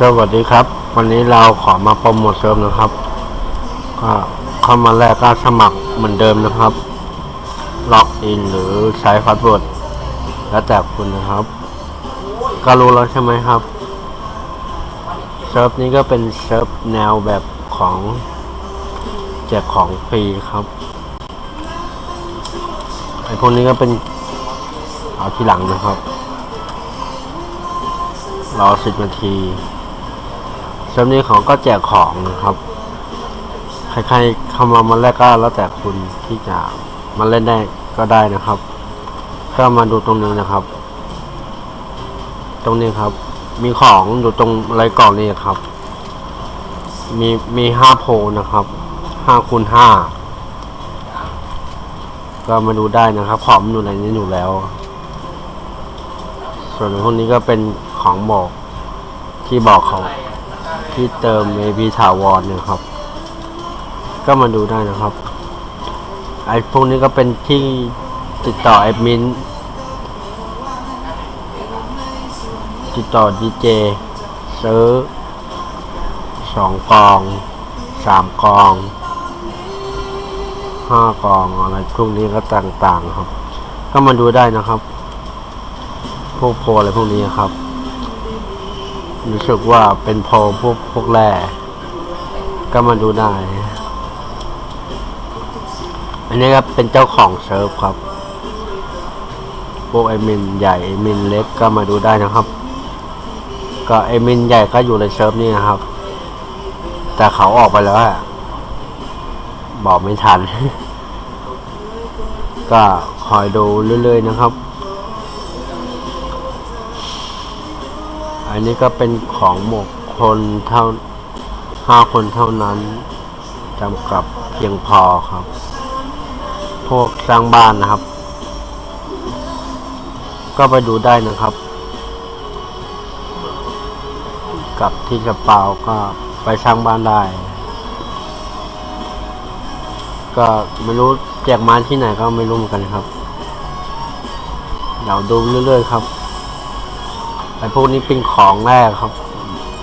สวัสดีครับ วันนี้เราขอมาโปรโมทเซิร์ฟนะครับ ก็เข้ามาแรกก็สมัครเหมือนเดิมนะครับ ล็อกอินหรือใช้พาสเวิร์ดแล้วแต่คุณนะครับ ก็รู้แล้วใช่ไหมครับเซิร์ฟนี้ก็เป็นเซิร์ฟแนวแบบของแจกของฟรีครับไอพวกนี้ก็เป็นเอาทีหลังนะครับรอสิบนาที เซิร์ฟนี้เขาก็แจกของนะครับ ใครๆเข้ามามาแรกก็แล้วแต่คุณที่จะมาเล่นได้ก็ได้นะครับ ก็มาดูตรงนี้นะครับ ตรงนี้ครับ มีของอยู่ตรงไรกล่องนี้ครับ มีมีห้าโพนะครับห้าคูณห้าก็มาดูได้นะครับ ของมันอยู่ในนี้อยู่แล้ว ส่วนพวกนี้ก็เป็นของบอกที่บอกเขา ที่เติม AB ถาวรนี่ยครับ ก็มาดูได้นะครับไอ้พวกนี้ก็เป็นที่ติดต่อแอดมินติดต่อดีเจซื้อสองกองสามกองห้ากองอะไรพวกนี้ก็ต่างๆครับ ก็มาดูได้นะครับ พวกโพอะไรพวกนี้ครับ รู้สึกว่าเป็นพลพวกพวกแร่ก็มาดูได้ อันนี้ครับเป็นเจ้าของเซิร์ฟครับ พวกไอมินใหญ่ไอมินเล็กก็มาดูได้นะครับ ก็ไอมินใหญ่ก็อยู่ในเซิร์ฟนี่นะครับ แต่เขาออกไปแล้วอะบอกไม่ทัน ก็คอยดูเรื่อยๆนะครับ อันนี้ก็เป็นของหมกคนเท่าห้าคนเท่านั้นจำกัดเพียงพอครับ พวกสร้างบ้านนะครับ ก็ไปดูได้นะครับ กับที่กระเป๋าก็ไปสร้างบ้านได้ ก็ไม่รู้แจกม้ที่ไหนก็ไม่รู้เหมือนกันครับ เดี๋ยวดูเรื่อยๆครับ ไอพวกนี้เป็นของแรกครับ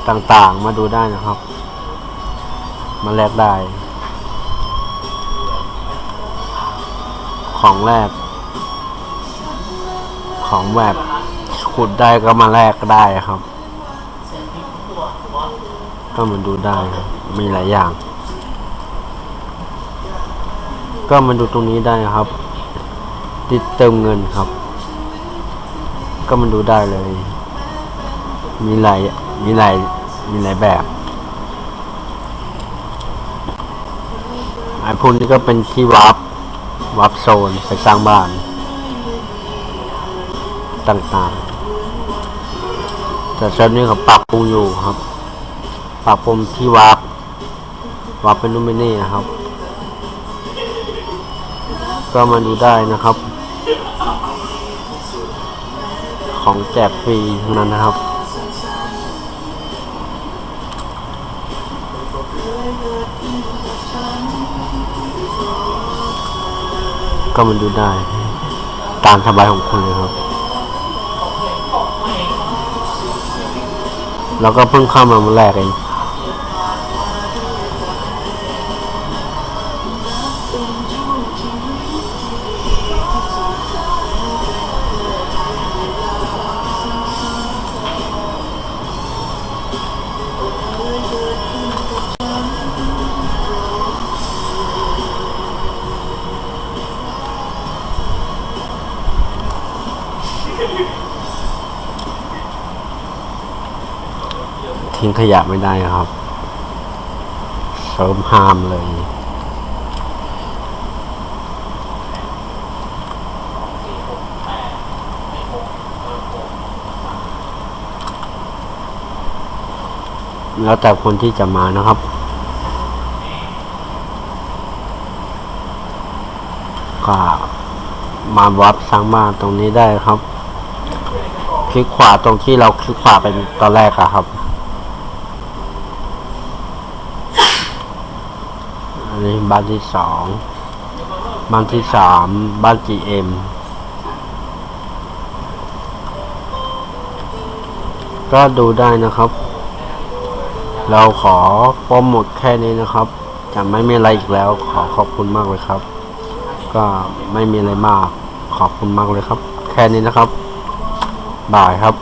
ต่างๆมาดูได้นะครับ มาแลกได้ ของแรก ของแบบขุดได้ก็มาแลกได้ครับ ก็มาดูได้ครับมีหลายอย่าง ก็มาดูตรงนี้ได้ครับ ติดเติมเงินครับ ก็มาดูได้เลย มีหลายมีหลายมีหลายแบบไอ้พวกนี้ก็เป็นที่วับวับโซนไปสร้างบ้าน ต่างๆ แต่เซิร์ฟนี้เขาปรับปรุงอยู่ครับ ปรับปรุงที่วับวับเป็นนูนเป็นนี่นะครับ ก็มาดูได้นะครับ ของแจกฟรีทั้งนั้นนะครับ ก็มันดูได้ ตามสบายของคุณเลยครับ แล้วก็เพิ่งเข้ามาเมื่อแรกเอง ทิ้งขยะไม่ได้ครับเสริมห้ามเลย แล้วแต่คนที่จะมานะครับก็มาวัดสร้างบ้านตรงนี้ได้ครับ คลิกขวาตรงที่เราคลิกขวาเป็นตอนแรกอะครับ นี้บ้านที่สองบ้านที่สามบ้าน GM ก็ดูได้นะครับ เราขอโปรโมทแค่นี้นะครับ จะไม่มีอะไรอีกแล้วขอขอบคุณมากเลยครับ ก็ไม่มีอะไรมากขอบคุณมากเลยครับ แค่นี้นะครับบายครับ